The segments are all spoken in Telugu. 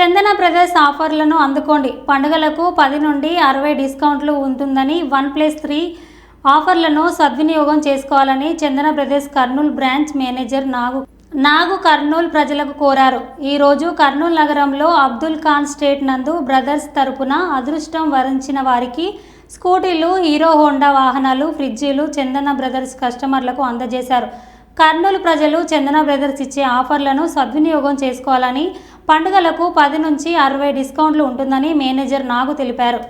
చందన బ్రదర్స్ ఆఫర్లను అందుకోండి. పండుగలకు పది నుండి అరవై డిస్కౌంట్లు ఉంటుందని వన్ ప్లస్ త్రీ ఆఫర్లను సద్వినియోగం చేసుకోవాలని Chandana brothers Kurnool branch manager Nagu Nagu Kurnool ప్రజలకు కోరారు. ఈరోజు కర్నూలు నగరంలో అబ్దుల్ ఖాన్ స్టేట్ నందు బ్రదర్స్ తరపున అదృష్టం వరించిన వారికి స్కూటీలు హీరో హోండా వాహనాలు ఫ్రిడ్జీలు చందన బ్రదర్స్ కస్టమర్లకు అందజేశారు. కర్నూలు ప్రజలు చందన బ్రదర్స్ ఇచ్చే ఆఫర్లను సద్వినియోగం చేసుకోవాలని పండుగలకు పది నుంచి అరవై డిస్కౌంట్లు ఉంటుందని మేనేజర్ నాగు తెలిపారు.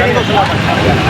ってやります。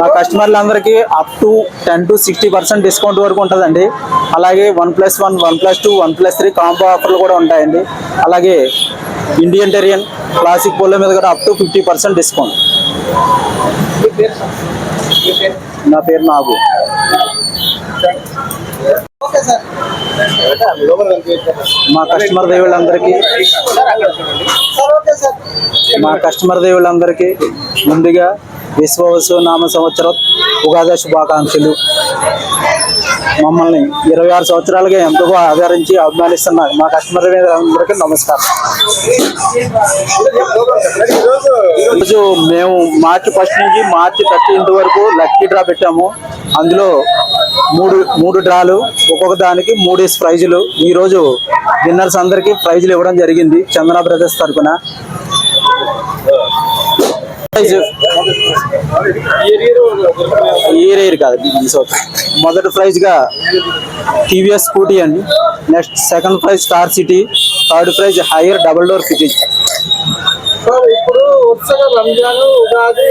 మా కస్టమర్లందరికీ up to ten to sixty percent discount వరకు ఉంటుందండి. అలాగే one plus one one plus two one plus three combo ఆఫర్లు కూడా ఉంటాయండి. అలాగే ఇండియన్ టెరియన్ క్లాసిక్ పోలో మీద కూడా up to fifty percent discount నా పేరు నాగు. మా కస్టమర్ దేవుళ్ళందరికీ మా కస్టమర్ దేవుళ్ళందరికీ ముందుగా విశ్వవసు నామ సంవత్సరం ఉగాది శుభాకాంక్షలు. మమ్మల్ని ఇరవై ఆరు సంవత్సరాలుగా ఎంతగా ఆదరించి అభిమానిస్తున్నారు మా కస్టమర్ అందరికీ నమస్కారం. ఈరోజు మేము మార్చి ఫస్ట్ నుంచి మార్చి థర్టీన్త్ వరకు లక్కీ డ్రా పెట్టాము. అందులో మూడు మూడు డ్రాలు ఒక్కొక్క దానికి మూడేసి ప్రైజులు. ఈరోజు విన్నర్స్ అందరికీ ప్రైజులు ఇవ్వడం జరిగింది చందన బ్రదర్స్ తరఫున ఇయర్ ఇయర్ కాదు ఈ సంవత్సరం. మొదటి ప్రైజ్గా టీవీఎస్ స్కూటీ అండి. Next second prize Star City third prize Haier double door fitting ఇప్పుడు రంజాన్ ఉగాది